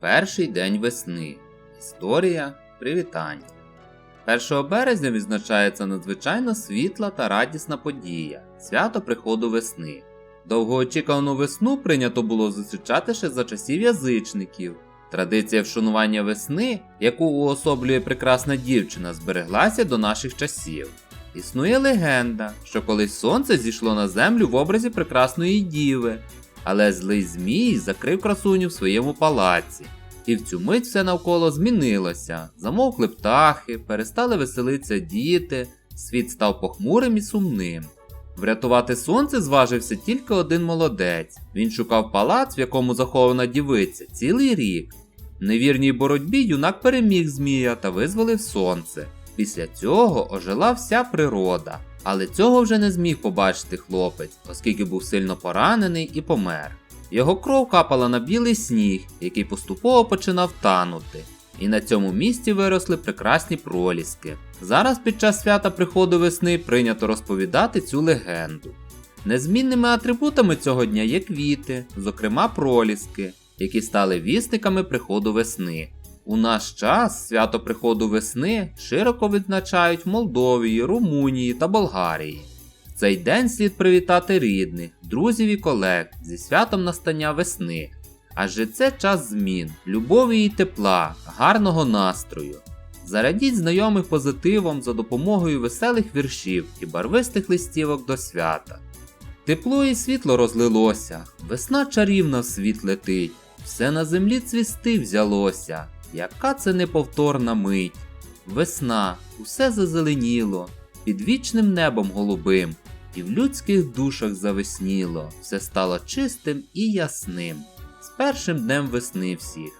Перший день весни. Історія привітань. 1 березня відзначається надзвичайно світла та радісна подія свято приходу весни. Довгоочікувану весну прийнято було зустрічати ще за часів язичників. Традиція вшанування весни, яку уособлює прекрасна дівчина, збереглася до наших часів. Існує легенда, що колись сонце зійшло на землю в образі прекрасної діви, але злий змій закрив красуню в своєму палаці. І в цю мить все навколо змінилося. Замовкли птахи, перестали веселитися діти, світ став похмурим і сумним. Врятувати сонце зважився тільки один молодець. Він шукав палац, в якому захована дівиця, цілий рік. В невірній боротьбі юнак переміг змія та визволив сонце. Після цього ожила вся природа, але цього вже не зміг побачити хлопець, оскільки був сильно поранений і помер. Його кров капала на білий сніг, який поступово починав танути, і на цьому місці виросли прекрасні проліски. Зараз під час свята приходу весни прийнято розповідати цю легенду. Незмінними атрибутами цього дня є квіти, зокрема проліски, які стали вісниками приходу весни. У наш час свято приходу весни широко відзначають Молдовії, Румунії та Болгарії. В цей день слід привітати рідних, друзів і колег зі святом настання весни. Адже це час змін, любові і тепла, гарного настрою. Зарадіть знайомих позитивом за допомогою веселих віршів і барвистих листівок до свята. Тепло і світло розлилося, весна чарівна в світ летить, все на землі цвісти взялося, яка це неповторна мить. Весна, усе зазеленіло, під вічним небом голубим, і в людських душах завесніло, все стало чистим і ясним. З першим днем весни всіх.